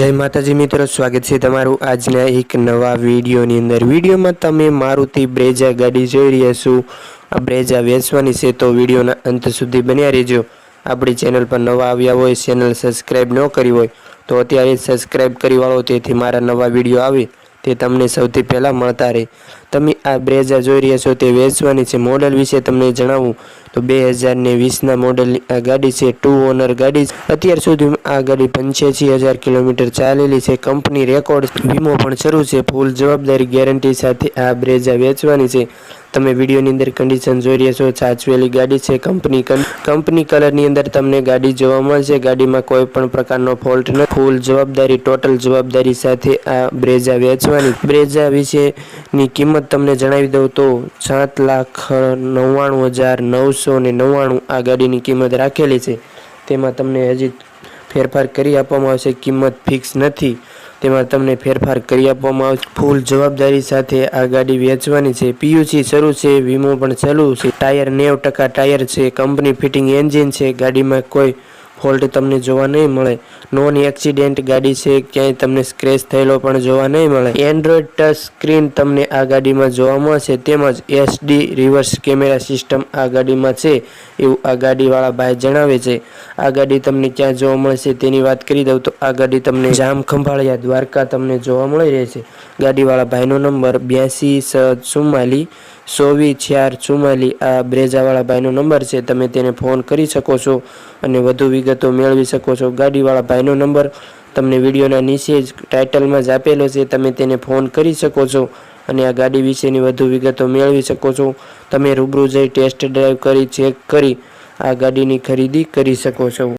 જય માતાજી મિત્રો, સ્વાગત છે તમારું આજના એક નવા વિડીયોની અંદર. વિડીયોમાં તમે મારુતિ બ્રેજા ગાડી જોઈ રહ્યા છો. આ બ્રેજા વેચવાની છે તો વિડીયોના અંત સુધી બન્યા રહેજો. આપણી ચેનલ પર નવા આવ્યા હોય, ચેનલ સબસ્ક્રાઈબ ન કરી હોય, તો અત્યારે સબસ્ક્રાઈબ કરી વાળો તેથી મારા નવા વીડિયો આવે તે તમને સૌથી પહેલાં મળતા રહે. તમે આ બ્રેઝા જોઈ રહ્યા છો તે વેચવાની છે મોડલ વિશે તમને જણાવું. તો બે હજાર ને વીસના મોડલની આ ગાડી છે ટુ ઓનર ગાડી અત્યાર સુધી આ ગાડી પંચ્યાસી હજાર કિલોમીટર ચાલેલી છે. કંપની રેકોર્ડ વીમો પણ શરૂ છે. ફૂલ જવાબદારી ગેરંટી સાથે આ બ્રેઝા વેચવાની છે. તમે વિડીયોની અંદર કન્ડિશન જોઈ રહ્યા છો. સાચવેલી ગાડી છે. કંપની કંપની કલરની અંદર તમને ગાડી જોવા મળશે. ગાડીમાં કોઈ પણ પ્રકારનો ફોલ્ટ ન, ફૂલ જવાબદારી, ટોટલ જવાબદારી સાથે આ બ્રેઝા વેચવાની. બ્રેઝા વિશેની કિંમત તમને જણાવી દઉં તો સાત લાખ નવ્વાણું હજાર નવસો ને નવ્વાણું આ ગાડીની કિંમત રાખેલી છે. તેમાં તમને હજી ફેરફાર કરી આપવામાં આવશે. કિંમત ફિક્સ નથી. તેમાં તમને ફેરફાર કરી આપવામાં આવશે. ફૂલ જવાબદારી સાથે આ ગાડી વેચવાની છે. પીયુસી શરૂ છે, વીમો પણ ચાલુ છે. ટાયર નેવ ટકા ટાયર છે, કંપની ફિટિંગ એન્જિન છે. ગાડીમાં કોઈ ફોલ્ટ તમને જોવા નહીં મળે. નોન એક્સિડેન્ટ ગાડી છે, ક્યાંય તમને સ્ક્રેચ થયેલો પણ જોવા નહીં મળે. એન્ડ્રોઈડ ટચ સ્ક્રીન તમને આ ગાડીમાં જોવા મળશે, તેમજ એસડી રિવર્સ કેમેરા સિસ્ટમ આ ગાડીમાં છે, એવું આ ગાડીવાળા ભાઈ જણાવે છે. આ ગાડી તમને ક્યાં જોવા મળશે તેની વાત કરી દઉં તો આ ગાડી તમને જામ ખંભાળિયા દ્વારકા તમને જોવા મળી રહે છે ગાડીવાળા ભાઈનો નંબર બ્યાસી સ ચુમ્માલી ચોવીસ ચાર ચુમ્માલી આ બ્રેજાવાળા ભાઈનો નંબર છે, તમે તેને ફોન કરી શકો છો અને વધુ વિગતો મેળવી શકો છો. ગાડીવાળા ભાઈનો નંબર તમને વિડીયોના નીચે જ ટાઇટલમાં જ આપેલો છે, તમે તેને ફોન કરી શકો છો અને આ ગાડી વિશેની વધુ વિગતો મેળવી શકો છો. તમે રૂબરૂ જઈ ટેસ્ટ ડ્રાઈવ કરી, ચેક કરી આ ગાડીની ખરીદી કરી શકો છો.